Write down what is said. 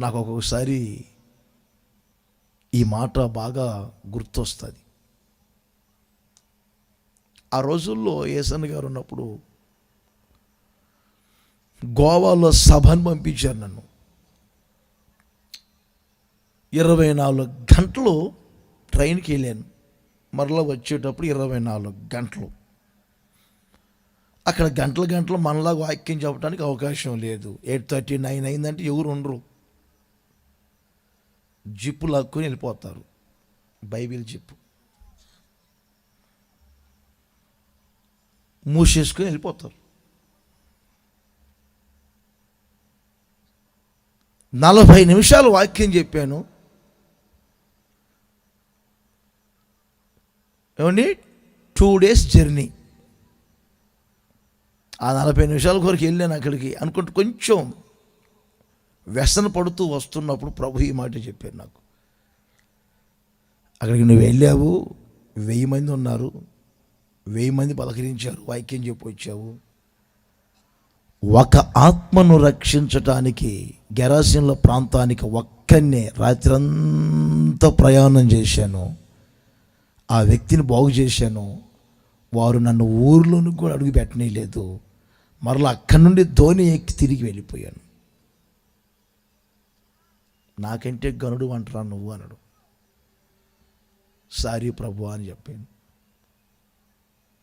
నాకు ఒక్కొక్కసారి ఈ మాట బాగా గుర్తొస్తుంది. ఆ రోజుల్లో ఏసన్ గారు ఉన్నప్పుడు గోవాలో సభను పంపించారు నన్ను. ఇరవై నాలుగు గంటలు ట్రైన్కి వెళ్ళాను. మరలా వచ్చేటప్పుడు ఇరవై నాలుగు గంటలు. అక్కడ గంటల గంటలు మనలా వాక్యం చెప్పడానికి అవకాశం లేదు. ఎయిట్ థర్టీ నైన్ అయిందంటే ఎవరు ఉండరు. జిప్పు లాక్కుని వెళ్ళిపోతారు. Bible zip. మూసేసుకొని వెళ్ళిపోతారు. నలభై నిమిషాలు వాక్యం చెప్పాను. ఏమండి? Two days journey. ఆ నలభై నిమిషాల కొరకు వెళ్ళాను అక్కడికి అనుకుంటూ కొంచెం వ్యసన పడుతూ వస్తున్నప్పుడు ప్రభు ఈ మాట చెప్పారు నాకు. అక్కడికి నువ్వు వెళ్ళావు వెయ్యి మంది ఉన్నారు వెయ్యి మంది పలకరించారు వాక్యం చెప్పి వచ్చావు. ఒక ఆత్మను రక్షించటానికి గెరాసిన్ల ప్రాంతానికి ఒక్కనే రాత్రంతా ప్రయాణం చేశాను. ఆ వ్యక్తిని బాగు చేశాను. వారు నన్ను ఊర్లోనికి కూడా అడుగు పెట్టనేలేదు మరలా అక్కడి నుండి ధోని ఎక్కి తిరిగి వెళ్ళిపోయాను. నాకంటే గనుడు అంటారా నువ్వు అనడు. సారీ ప్రభు అని చెప్పాను